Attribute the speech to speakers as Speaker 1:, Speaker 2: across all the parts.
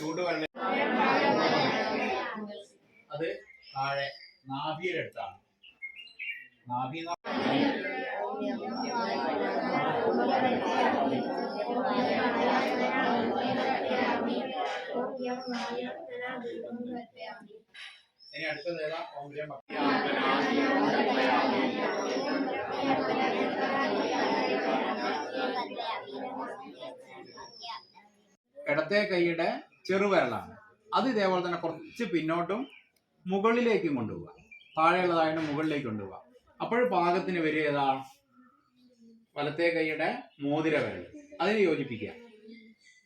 Speaker 1: ചൂടുവെള്ളം. അത് താഴെ നാഭിയുടെ അടുത്താണ്. നാഭി എന്ന് ഇനി അടുത്തത് ഏതാ ഓം ഭക്തി ഇടത്തെ കൈയുടെ ചെറുവിരലാണ്. അത് ഇതേപോലെ തന്നെ കുറച്ച് പിന്നോട്ടും മുകളിലേക്കും കൊണ്ടുപോവുക. താഴെയുള്ളതായിട്ട് മുകളിലേക്ക് കൊണ്ടുപോവുക. അപ്പോൾ പാകത്തിന് വരിക ഏതാ? വലത്തെ കൈയുടെ മോതിര വിരൽ അതിന് യോജിപ്പിക്കുക.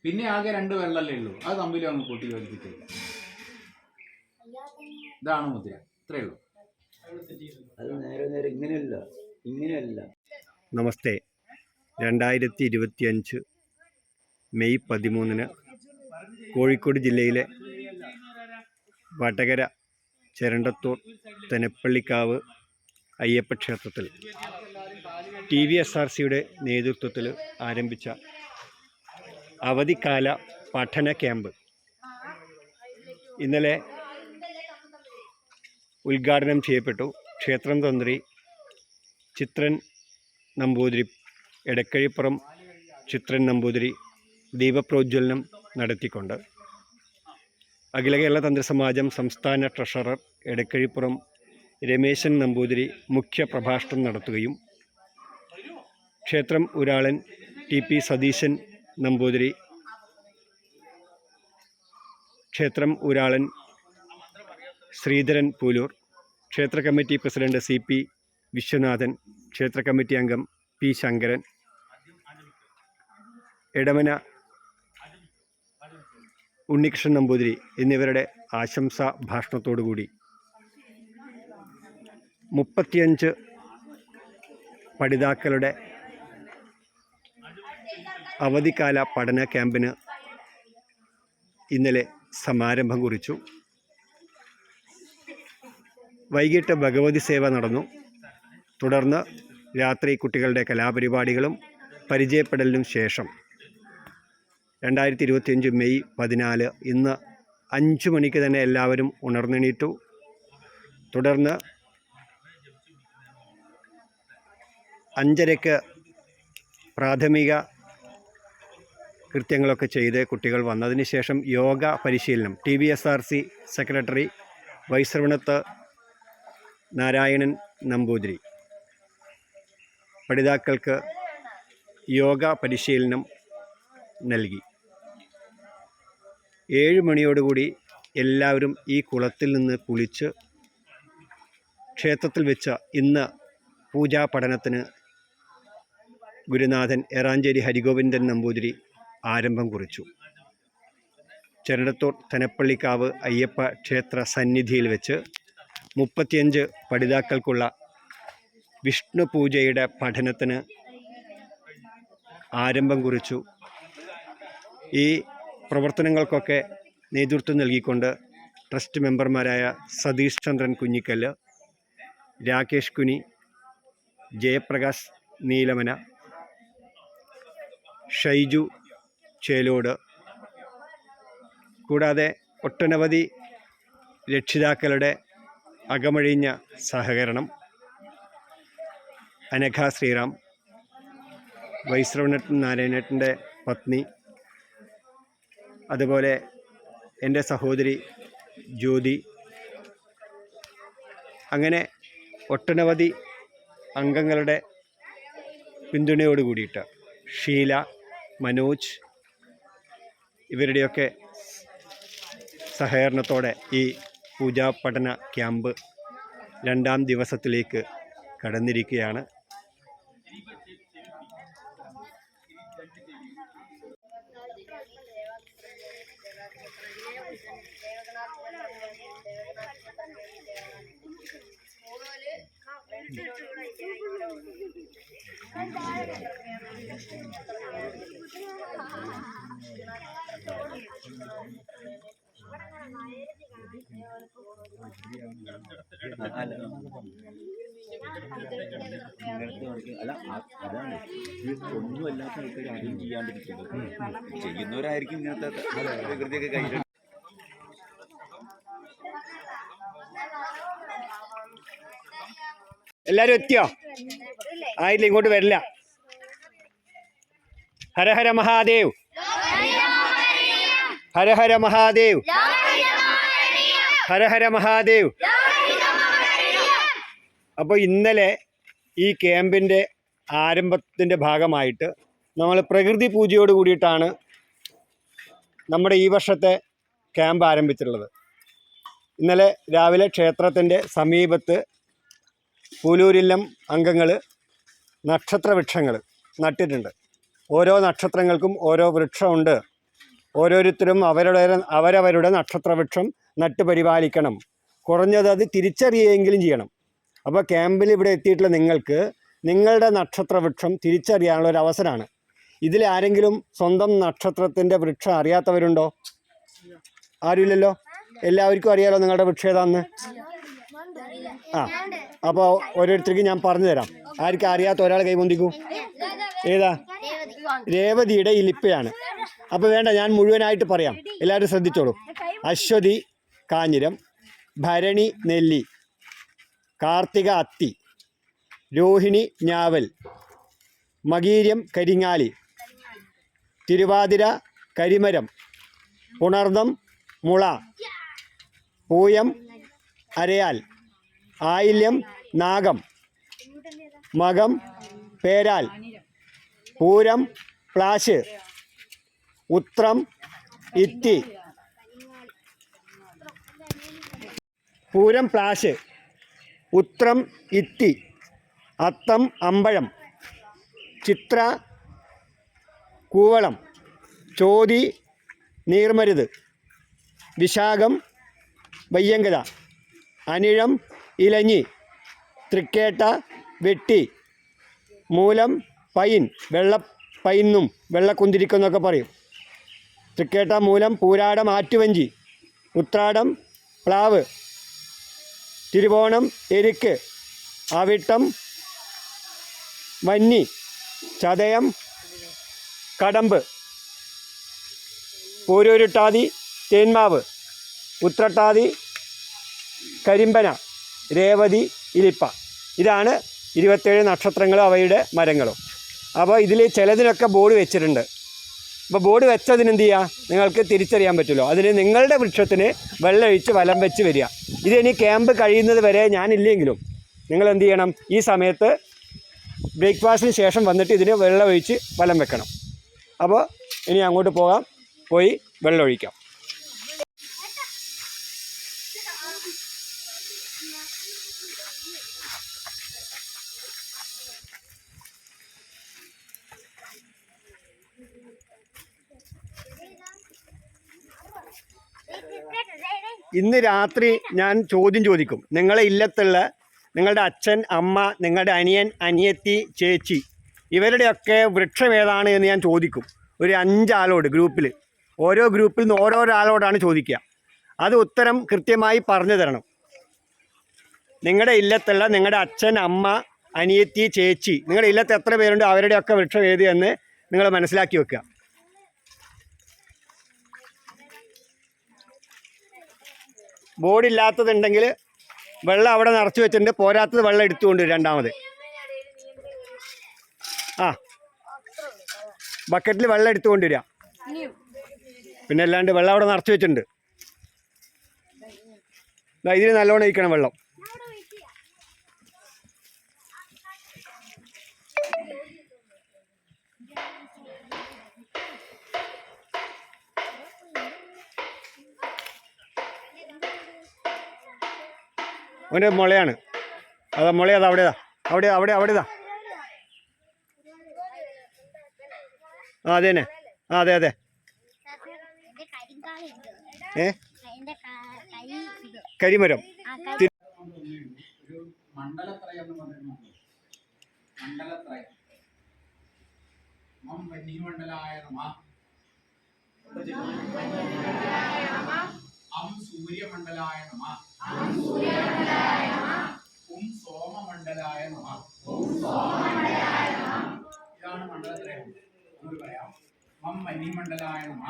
Speaker 1: പിന്നെ ആകെ രണ്ട് വിരലല്ലേ ഉള്ളൂ. അത് തമ്മിലും അങ്ങ് കൂട്ടി യോജിപ്പിക്കുക ഇതാണ് മുദ്ര. ഇത്രയേ ഉള്ളൂ.
Speaker 2: അത് നേരെ നേരെ ഇങ്ങനെയല്ല ഇങ്ങനെയല്ല.
Speaker 3: നമസ്തേ. രണ്ടായിരത്തി ഇരുപത്തിയഞ്ച് മെയ് പതിമൂന്നിന് കോഴിക്കോട് ജില്ലയിലെ വടകര ചിരണ്ടത്തൂർ തെനപ്പള്ളിക്കാവ് അയ്യപ്പ ക്ഷേത്രത്തിൽ ടി വി എസ് ആർ സിയുടെ നേതൃത്വത്തിൽ ആരംഭിച്ച അവധിക്കാല പഠന ക്യാമ്പ്. ഇന്നലെ ഉദ്ഘാടനം ചെയ്യപ്പെട്ടു. ക്ഷേത്രം തന്ത്രി ചിത്രൻ നമ്പൂതിരി എടക്കഴിപ്പുറം ചിത്രൻ നമ്പൂതിരി ദീപപ്രോജ്വലനം നടത്തിക്കൊണ്ട്. അഖില കേരള തന്ത്രസമാജം സംസ്ഥാന ട്രഷറർ എടക്കഴിപ്പുറം രമേശൻ നമ്പൂതിരി മുഖ്യ പ്രഭാഷണം നടത്തുകയും ക്ഷേത്രം ഉരാളൻ ടി പി സതീശൻ നമ്പൂതിരി ക്ഷേത്രം ഉരാളൻ ശ്രീധരൻ പൂലൂർ ക്ഷേത്ര committee president C P Viswanathan ക്ഷേത്ര കമ്മിറ്റി അംഗം പി ശങ്കരൻ എടമന ഉണ്ണികൃഷ്ണൻ നമ്പൂതിരി എന്നിവരുടെ ആശംസാ ഭാഷണത്തോടുകൂടി മുപ്പത്തിയഞ്ച് പഠിതാക്കളുടെ അവധിക്കാല പഠന ക്യാമ്പിന് ഇന്നലെ സമാരംഭം കുറിച്ചു. വൈകിട്ട് ഭഗവതി സേവ നടന്നു. തുടർന്ന് രാത്രി കുട്ടികളുടെ കലാപരിപാടികളും പരിചയപ്പെടലിനും ശേഷം. രണ്ടായിരത്തി ഇരുപത്തിയഞ്ച് മെയ് പതിനാല് ഇന്ന് അഞ്ച് മണിക്ക് തന്നെ എല്ലാവരും ഉണർന്നെണീറ്റു. തുടർന്ന് അഞ്ചരയ്ക്ക് പ്രാഥമിക കൃത്യങ്ങളൊക്കെ ചെയ്ത് കുട്ടികൾ വന്നതിന് ശേഷം യോഗ പരിശീലനം. T V S R C secretary Vaisravanathu Narayanan Namboothiri. പഠിതാക്കൾക്ക് യോഗ പരിശീലനം നൽകി. ഏഴ് മണിയോടുകൂടി എല്ലാവരും ഈ കുളത്തിൽ നിന്ന് കുളിച്ച് ക്ഷേത്രത്തിൽ വെച്ച ഇന്ന് പൂജാ പഠനത്തിന് ഗുരുനാഥൻ എറാഞ്ചേരി ഹരിഗോവിന്ദൻ നമ്പൂതിരി ആരംഭം കുറിച്ചു. ചെരടത്തൂർ തനപ്പള്ളിക്കാവ് അയ്യപ്പ ക്ഷേത്ര സന്നിധിയിൽ വെച്ച് മുപ്പത്തിയഞ്ച് പഠിതാക്കൾക്കുള്ള വിഷ്ണു പൂജയുടെ പഠനത്തിന് ആരംഭം കുറിച്ചു. ഈ പ്രവർത്തനങ്ങൾക്കൊക്കെ നേതൃത്വം നൽകിക്കൊണ്ട് ട്രസ്റ്റ് മെമ്പർമാരായ സതീഷ് ചന്ദ്രൻ കുഞ്ഞിക്കല്ല് രാകേഷ് കുനി ജയപ്രകാശ് നീലമന ഷൈജു ചേലോട്. കൂടാതെ ഒട്ടനവധി രക്ഷിതാക്കളുടെ അകമഴിഞ്ഞ സഹകരണം. അനഘ ശ്രീറാം വൈശ്രവണൻ നാരായണേട്ടന്റെ പത്നി. അതുപോലെ എന്റെ സഹോദരി ജ്യോതി. അങ്ങനെ ഒട്ടനവധി അംഗങ്ങളുടെ പിന്തുണയോട് കൂടിയിട്ട് ഷീല മനോജ് ഇവരുടെയൊക്കെ സഹകരണത്തോടെ ഈ പൂജാ പഠന ക്യാമ്പ് രണ്ടാം ദിവസത്തിലേക്ക് കടന്നിരിക്കുകയാണ്.
Speaker 2: Thank വർക്ക് അല്ല അതാണ് ഇത് ഒന്നുമല്ലാത്ത ആൾക്കാർ ആരും ചെയ്യാണ്ടിരിക്കുന്നത് ചെയ്യുന്നവരായിരിക്കും ഇങ്ങനത്തെ പ്രകൃതിയൊക്കെ കയ്യിൽ
Speaker 3: എല്ലാരും എത്തിയോ? ആയില്ല ഇങ്ങോട്ട് വരില്ല. ഹര ഹര മഹാദേവ്. ഹര ഹര മഹാദേവ്. ഹര ഹര മഹാദേവ്. അപ്പോൾ ഇന്നലെ ഈ ക്യാമ്പിന്റെ ആരംഭത്തിന്റെ ഭാഗമായിട്ട് നമ്മൾ പ്രകൃതി പൂജയോട് കൂടിയിട്ടാണ് നമ്മുടെ ഈ വർഷത്തെ ക്യാമ്പ് ആരംഭിച്ചിട്ടുള്ളത്. ഇന്നലെ രാവിലെ ക്ഷേത്രത്തിന്റെ സമീപത്ത് പൂലൂരില്ലം അംഗങ്ങൾ നക്ഷത്ര വൃക്ഷങ്ങൾ നട്ടിട്ടുണ്ട്. ഓരോ നക്ഷത്രങ്ങൾക്കും ഓരോ വൃക്ഷമുണ്ട്. ഓരോരുത്തരും അവരുടെ അവരവരുടെ നക്ഷത്രവൃക്ഷം നട്ടുപരിപാലിക്കണം. നട്ട് പരിപാലിക്കണം കുറഞ്ഞത് അത് തിരിച്ചറിയുകയെങ്കിലും ചെയ്യണം. അപ്പോൾ ക്യാമ്പിൽ ഇവിടെ എത്തിയിട്ടുള്ള നിങ്ങൾക്ക് നിങ്ങളുടെ നക്ഷത്രവൃക്ഷം തിരിച്ചറിയാനുള്ള ഒരു അവസരമാണ്. ഇതിൽ ആരെങ്കിലും സ്വന്തം നക്ഷത്രത്തിന്റെ വൃക്ഷം അറിയാത്തവരുണ്ടോ? ആരുമില്ലല്ലോ? എല്ലാവർക്കും അറിയാലോ നിങ്ങളുടെ വൃക്ഷം ഏതാന്ന്? ആ അപ്പോൾ ഓരോരുത്തർക്ക് ഞാൻ പറഞ്ഞു തരാം ആർക്കും അറിയാത്ത ഒരാൾ കൈപൊന്തിക്കൂ ഏതാ? രേവതിയുടെ ഇലിപ്പയാണ്. അപ്പോൾ വേണ്ട ഞാൻ മുഴുവനായിട്ട് പറയാം. എല്ലാവരും ശ്രദ്ധിച്ചോളൂ. അശ്വതി കാഞ്ഞിരം ഭരണി നെല്ലി കാർത്തിക അത്തി രോഹിണി ഞാവൽ മകീര്യം കരിങ്ങാലി തിരുവാതിര കരിമരം പുണർദം മുള പൂയം അരയാൽ ആയില്യം നാഗം മകം പേരാൽ പൂരം പ്ലാശ് ഉത്രം ഇറ്റി. പൂരം പ്ലാശ് ഉത്രം ഇറ്റി. അത്തം അമ്പഴം. ചിത്ര കൂവളം. ചോതി നീർമരുത്. വിശാഖം വയ്യങ്കത അനിഴം ഇലഞ്ഞി. തൃക്കേട്ട വെട്ടി. മൂലം പൈൻ. വെള്ള പൈന്നും വെള്ളക്കുന്തിരിക്കെന്നൊക്കെ പറയും. തൃക്കേട്ട മൂലം പൂരാടം ആറ്റുവഞ്ചി ഉത്രാടം പ്ലാവ് തിരുവോണം എരുക്ക് അവിട്ടം വന്നി ചതയം കടമ്പ് പൂരൂരുട്ടാതി തേന്മാവ് ഉത്രട്ടാതി കരിമ്പന രേവതി ഇലിപ്പ. ഇതാണ് ഇരുപത്തേഴ് നക്ഷത്രങ്ങളും അവയുടെ മരങ്ങളും. അപ്പോൾ ഇതിൽ ചിലതിനൊക്കെ ബോർഡ് വെച്ചിട്ടുണ്ട്. അപ്പോൾ ബോർഡ് വെച്ചതിന് എന്ത് ചെയ്യുക നിങ്ങൾക്ക് തിരിച്ചറിയാൻ പറ്റുമല്ലോ. അതിന് നിങ്ങളുടെ വൃക്ഷത്തിന് വെള്ളമൊഴിച്ച് വലം വെച്ച് വരിക. ഇതിനി ക്യാമ്പ് കഴിയുന്നത് വരെ ഞാനില്ലെങ്കിലും നിങ്ങൾ എന്ത് ചെയ്യണം? ഈ സമയത്ത് ബ്രേക്ക്ഫാസ്റ്റിന് ശേഷം വന്നിട്ട് ഇതിന് വെള്ളമൊഴിച്ച് വലം വെക്കണം. അപ്പോൾ ഇനി അങ്ങോട്ട് പോകാം. പോയി വെള്ളമൊഴിക്കാം. ഇന്ന് രാത്രി ഞാൻ ചോദ്യം ചോദിക്കും. നിങ്ങളെ ഇല്ലത്തുള്ള നിങ്ങളുടെ അച്ഛൻ അമ്മ നിങ്ങളുടെ അനിയൻ അനിയത്തി ചേച്ചി ഇവരുടെയൊക്കെ വൃക്ഷം ഏതാണ് എന്ന് ഞാൻ ചോദിക്കും. ഒരു അഞ്ചാളോട് ഗ്രൂപ്പിൽ ഓരോ ഗ്രൂപ്പിൽ നിന്ന് ഓരോരാളോടാണ് ചോദിക്കുക. അത് ഉത്തരം കൃത്യമായി പറഞ്ഞു തരണം. നിങ്ങളുടെ ഇല്ലത്തുള്ള നിങ്ങളുടെ അച്ഛൻ അമ്മ അനിയത്തി ചേച്ചി നിങ്ങളുടെ ഇല്ലത്ത് എത്ര പേരുണ്ട് അവരുടെയൊക്കെ വൃക്ഷം ഏത് എന്ന് നിങ്ങൾ മനസ്സിലാക്കി വെക്കുക. ബോർഡ് ഇല്ലാത്തതുണ്ടെങ്കിൽ വെള്ളം അവിടെ നിറച്ച് വെച്ചിട്ടുണ്ട്. പോരാത്തത് വെള്ളം എടുത്തുകൊണ്ട് രണ്ടാമത്. ആ. ബക്കറ്റിൽ വെള്ളം എടുത്തുകൊണ്ട് വരിക. പിന്നെ അല്ലാണ്ട് വെള്ളം അവിടെ നിറച്ച് വെച്ചിട്ടുണ്ട്. ഇതിന് നല്ലോണം ഇരിക്കണം വെള്ളം. അവന്റെ മുളയാണ് അതാ മുള അതാ അവിടെതാ അവിടെ അവിടെ അവിടെതാ ആ അതെ ആ അതെ അതെ ഏ കരിമരം
Speaker 1: സൂര്യമണ്ഡലായ നമ ഉം സോമമണ്ഡലായ നമ. ഇതാണ് മണ്ഡലത്രയം നമുക്ക് പറയാം. മം മഞ്ഞിമണ്ഡലായ നമ.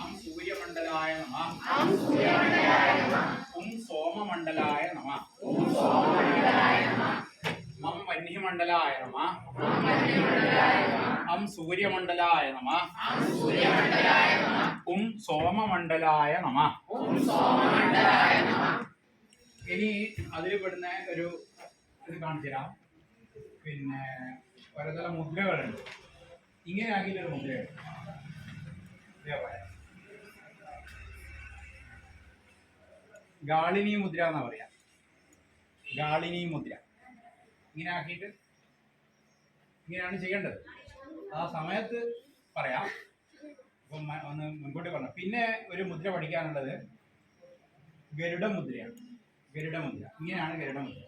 Speaker 1: അം സൂര്യമണ്ഡലായ നമ. ഉം സോമമണ്ഡലായ നമ. മം വന്യമണ്ഡലായ നമ. അം സൂര്യമണ്ഡലായ നമ. ഉം സോമമണ്ഡലായ നമ. ഇനി അതിൽ പെടുന്ന ഒരു ഇത് കാണിച്ചു തരാം. പിന്നെ പലതര മുദ്രകളുണ്ട്. ഇങ്ങനെ ആക്കിയിട്ടൊരു മുദ്രയുണ്ട് ഗാളിനി മുദ്ര എന്നാ പറയാ. ഗാളിനി മുദ്ര. ഇങ്ങനെ ആക്കിയിട്ട് ഇങ്ങനെയാണ് ചെയ്യേണ്ടത്. ആ സമയത്ത് പറയാം. ഒന്ന് മുൻകൂട്ടി പറഞ്ഞു. പിന്നെ ഒരു മുദ്ര പഠിക്കാനുള്ളത് ഗരുഡ മുദ്രയാണ് ഗരുഡ മുദ്ര ഇങ്ങനെയാണ് ഗരുഡ മുദ്ര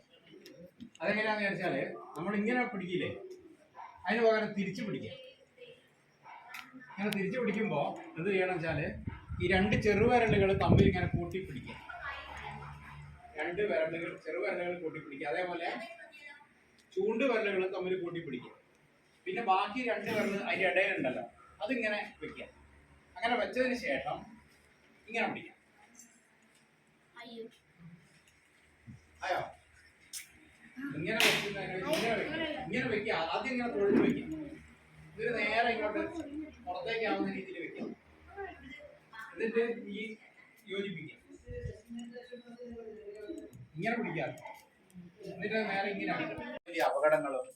Speaker 1: അതെങ്ങനെയാന്ന് വിചാരിച്ചാൽ നമ്മൾ ഇങ്ങനെ പിടിക്കില്ലേ? അതിന് പകരം തിരിച്ചു പിടിക്കാം. ഇങ്ങനെ തിരിച്ചു പിടിക്കുമ്പോൾ എന്ത് ചെയ്യണം വെച്ചാൽ ഈ രണ്ട് ചെറുവിരലുകൾ തമ്മിൽ ഇങ്ങനെ കൂട്ടി പിടിക്കുക രണ്ട് വിരലുകൾ ചെറുവിരലുകൾ കൂട്ടി പിടിക്കുക അതേപോലെ ചൂണ്ട് വിരലുകൾ തമ്മിൽ കൂട്ടി പിടിക്കുക പിന്നെ ബാക്കി രണ്ട് വിരൽ അതിന്റെ ഇടയിലുണ്ടല്ലോ. അതിങ്ങനെ വെക്കുക അങ്ങനെ വെച്ചതിന് ശേഷം ഇങ്ങനെ പിടിക്കാം. അയ്യോ. ഇങ്ങനെ ഇങ്ങനെ വെക്കുക ആദ്യം ഇങ്ങനെ തൊഴിൽ വെക്കുക ഇതിന് നേരെ ഇങ്ങോട്ട് പുറത്തേക്ക് ആവുന്ന രീതിയിൽ വെക്കുക എന്നിട്ട് ഈ യോജിപ്പിക്കുക ഇങ്ങനെ പിടിക്കാറ് എന്നിട്ട് നേരെ ഇങ്ങനെ ഈ വലിയ അപകടങ്ങളും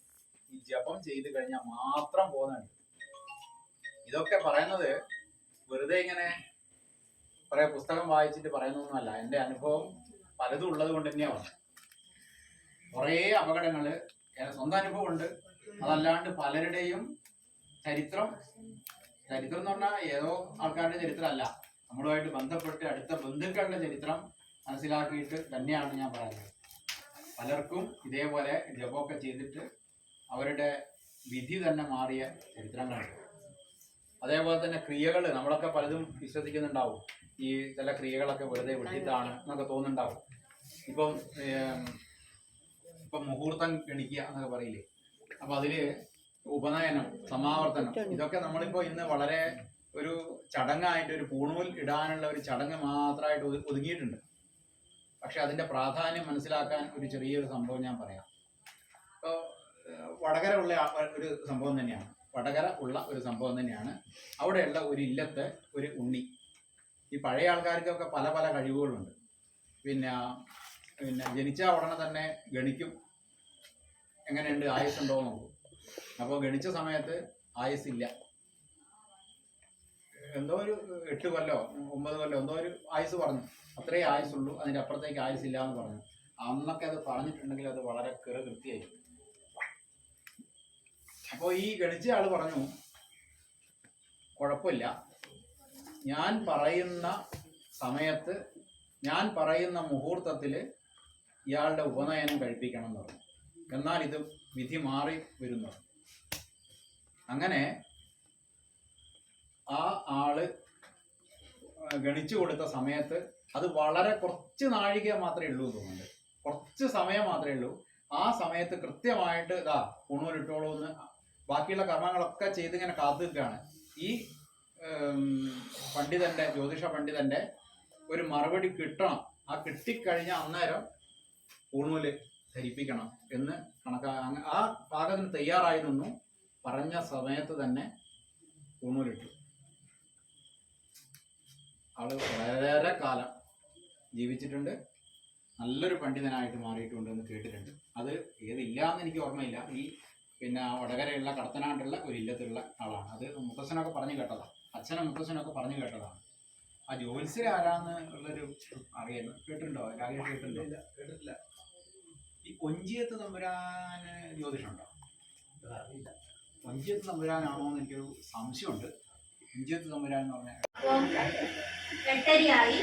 Speaker 1: ഈ ജപം ചെയ്ത് കഴിഞ്ഞാൽ മാത്രം പോകുന്നുണ്ട് ഇതൊക്കെ പറയുന്നത് വെറുതെ ഇങ്ങനെ കുറെ പുസ്തകം വായിച്ചിട്ട് പറയുന്നൊന്നുമല്ല എന്റെ അനുഭവം പലതും ഉള്ളത് കൊണ്ട് തന്നെയാണ്. കുറേ അപകടങ്ങൾ എന്റെ സ്വന്തം അനുഭവമുണ്ട്. അതല്ലാണ്ട് പലരുടെയും ചരിത്രം ചരിത്രം എന്ന് പറഞ്ഞാൽ ഏതോ ആൾക്കാരുടെ ചരിത്രമല്ല. നമ്മളുമായിട്ട് ബന്ധപ്പെട്ട് അടുത്ത ബന്ധുക്കളുടെ ചരിത്രം മനസ്സിലാക്കിയിട്ട് തന്നെയാണ് ഞാൻ പറയുന്നത്. പലർക്കും ഇതേപോലെ ജപമൊക്കെ ചെയ്തിട്ട് അവരുടെ വിധി തന്നെ മാറിയ ചരിത്രങ്ങളുണ്ട് അതേപോലെ തന്നെ ക്രിയകൾ നമ്മളൊക്കെ പലതും വിശ്വസിക്കുന്നുണ്ടാവും. ഈ ചില ക്രിയകളൊക്കെ വെറുതെ വിട്ടിട്ടാണ് എന്നൊക്കെ തോന്നുന്നുണ്ടാവും. ഇപ്പം ഇപ്പം മുഹൂർത്തം ഗണിക്കുക എന്നൊക്കെ പറയില്ലേ? അപ്പൊ അതിൽ ഉപനയനം സമാവർത്തനം ഇതൊക്കെ നമ്മളിപ്പോ ഇന്ന് വളരെ ഒരു ചടങ്ങായിട്ട് ഒരു പൂണൂൽ ഇടാനുള്ള ഒരു ചടങ്ങ് മാത്രമായിട്ട് ഒതുങ്ങിയിട്ടുണ്ട്. പക്ഷെ അതിന്റെ പ്രാധാന്യം മനസ്സിലാക്കാൻ ഒരു ചെറിയൊരു സംഭവം ഞാൻ പറയാം. ഇപ്പോൾ വടകര ഉള്ള ഒരു സംഭവം തന്നെയാണ്. വടകര ഉള്ള ഒരു സംഭവം തന്നെയാണ്. അവിടെയുള്ള ഒരു ഇല്ലത്ത് ഒരു ഉണ്ണി. ഈ പഴയ ആൾക്കാർക്കൊക്കെ പല പല കഴിവുകളുണ്ട്. പിന്നെ പിന്നെ ജനിച്ച ഉടനെ തന്നെ ഗണിക്കും. എങ്ങനെയുണ്ട്? ആയുസ് ഉണ്ടോ നോക്കും. അപ്പോൾ ഗണിച്ച സമയത്ത് ആയുസ്സില്ല. എന്തോ ഒരു എട്ട് കൊല്ലോ ഒമ്പത് കൊല്ലോ എന്തോ ഒരു ആയുസ് പറഞ്ഞു. അത്രേ ആയുസുള്ളൂ അതിന്റെ അപ്പുറത്തേക്ക് ആയുസില്ല എന്ന് പറഞ്ഞു. അന്നൊക്കെ അത് പറഞ്ഞിട്ടുണ്ടെങ്കിൽ അത് വളരെ കൃ കൃത്യമായി അപ്പോൾ ഈ ഗണിച്ച ആൾ പറഞ്ഞു കുഴപ്പമില്ല. ഞാൻ പറയുന്ന സമയത്ത് ഞാൻ പറയുന്ന മുഹൂർത്തത്തിൽ ഇയാളുടെ ഉപനയനം കഴിപ്പിക്കണം എന്ന് പറഞ്ഞു. എന്നാൽ ഇത് വിധി മാറി വരുന്നു അങ്ങനെ ആ ആൾ ഗണിച്ചു കൊടുത്ത സമയത്ത് അത് വളരെ കുറച്ച് നാഴിക മാത്രമേ ഉള്ളൂ തോന്നുന്നുണ്ട്. കുറച്ച് സമയം മാത്രമേ ഉള്ളൂ. ആ സമയത്ത് കൃത്യമായിട്ട് ഇതാ ഉണൂരിട്ടോളൂ എന്ന് ബാക്കിയുള്ള കർമ്മങ്ങളൊക്കെ ചെയ്ത് ഇങ്ങനെ കാത്തു ഈ പണ്ഡിതന്റെ ജ്യോതിഷ പണ്ഡിതന്റെ ഒരു മറുപടി കിട്ടണം. ആ കിട്ടിക്കഴിഞ്ഞ അന്നേരം ഊണൂൽ ധരിപ്പിക്കണം എന്ന് കണക്കാ ആ പാകത്തിന് തയ്യാറായി നിന്നു പറഞ്ഞ സമയത്ത് തന്നെ ഊണൂലിട്ടു. ആൾ വളരെ കാലം ജീവിച്ചിട്ടുണ്ട്. നല്ലൊരു പണ്ഡിതനായിട്ട് മാറിയിട്ടുണ്ട് എന്ന് കേട്ടിട്ടുണ്ട്. അത് ഏതില്ല എന്ന് എനിക്ക് ഓർമ്മയില്ല. ഈ പിന്നെ വടകരയുള്ള കടത്തനാട്ടുള്ള ഒരു ഇല്ലത്തുള്ള ആളാണ്. അത് മുത്തശ്ശനൊക്കെ പറഞ്ഞു കേട്ടതാണ് അച്ഛനും മുത്തശ്ശനൊക്കെ പറഞ്ഞു കേട്ടതാണ് ആ ജ്യോത്സ്യർ ആരാന്ന് ഉള്ളൊരു അറിയുന്നു കേട്ടിട്ടുണ്ടോ? രാഗേഷ് കേട്ടിട്ടുണ്ടോ? കേട്ടിട്ടില്ല. ഈ കൊഞ്ചിയത്ത് തമ്പുരാന് ജ്യോതിഷമുണ്ടോ? കൊഞ്ചിയത്ത് തമ്പുരാനാണോ എന്ന് എനിക്കൊരു സംശയമുണ്ട്. കൊഞ്ചിയത്ത് തമ്പുരാൻ എന്ന് പറഞ്ഞാൽ
Speaker 4: അപ്പൊ എട്ടരയായി.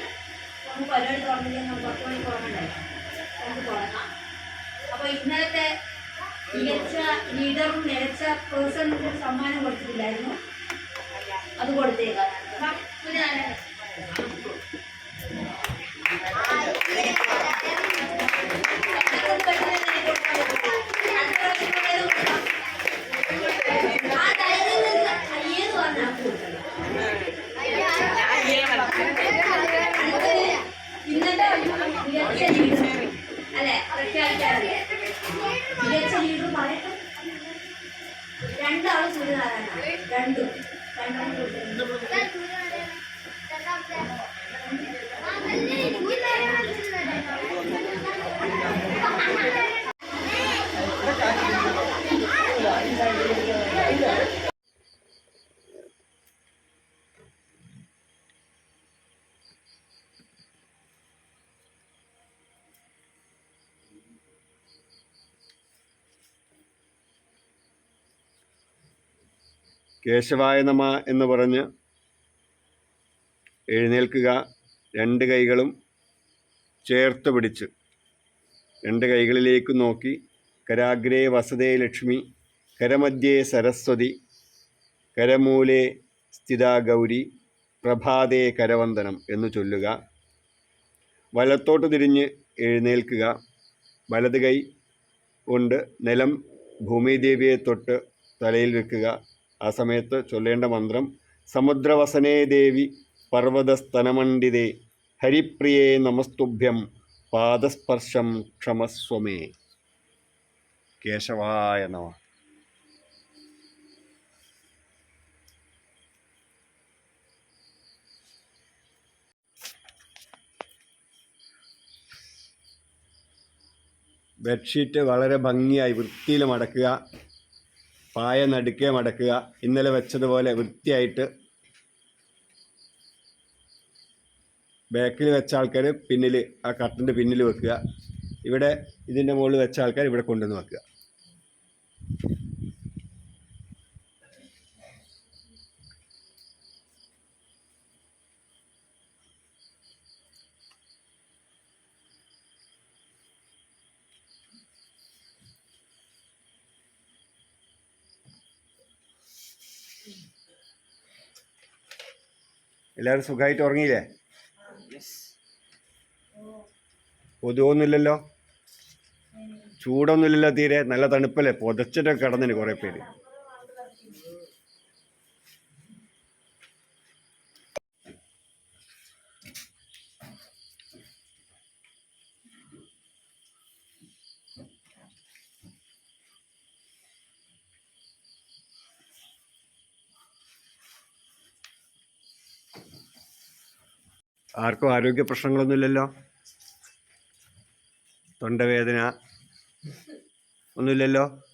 Speaker 4: നമുക്ക് തുടങ്ങാം. അപ്പോൾ ഇന്നലത്തെ മികച്ച ലീഡറും മികച്ച പേഴ്സണിന് സമ്മാനം കൊടുത്തിട്ടില്ലായിരുന്നു അത് കൊടുത്തേക്കാം. 三个，三个，三。
Speaker 3: കേശവായ നമ എന്ന് പറഞ്ഞ് എഴുന്നേൽക്കുക. രണ്ട് കൈകളും ചേർത്ത് പിടിച്ച് രണ്ട് കൈകളിലേക്ക് നോക്കി. കരാഗ്രേ വസതേ ലക്ഷ്മി കരമധ്യേ സരസ്വതി കരമൂലേ സ്ഥിതാ ഗൗരി പ്രഭാതേ കരവന്ദനം എന്ന് ചൊല്ലുക. വലത്തോട്ട് തിരിഞ്ഞ് എഴുന്നേൽക്കുക. വലത് കൈ കൊണ്ട് നിലം ഭൂമിദേവിയെ തൊട്ട് തലയിൽ വെക്കുക. ആ സമയത്ത് ചൊല്ലേണ്ട മന്ത്രം സമുദ്രവസനേ ദേവി പർവതസ്തനമണ്ഡിതേ ഹരിപ്രിയേ നമസ്തുഭ്യം പാദസ്പർശം ക്ഷമസ്വമേ. കേശവായ നമ. ബെഡ്ഷീറ്റ് വളരെ ഭംഗിയായി വൃത്തിയിൽ മടക്കുക. പായ നടുക്കെ മടക്കുക. ഇന്നലെ വെച്ചതുപോലെ വൃത്തിയായിട്ട് ബാക്കിൽ വെച്ച ആൾക്കാർ പിന്നിൽ ആ കട്ടിന്റെ പിന്നിൽ വെക്കുക. ഇവിടെ ഇതിന്റെ മുകളിൽ വെച്ച ആൾക്കാർ ഇവിടെ കൊണ്ടുവന്ന് വെക്കുക. എല്ലാവരും സുഖമായിട്ട് ഉറങ്ങിയില്ലേ? കൊതുകൊന്നുമില്ലല്ലോ ചൂടൊന്നുമില്ലല്ലോ തീരെ. നല്ല തണുപ്പല്ലേ? പുതച്ചിട്ടൊക്കെ കിടന്നിന് കുറേ പേര്. ആർക്കും ആരോഗ്യ പ്രശ്നങ്ങളൊന്നുമില്ലല്ലോ. തൊണ്ടവേദന ഒന്നുമില്ലല്ലോ.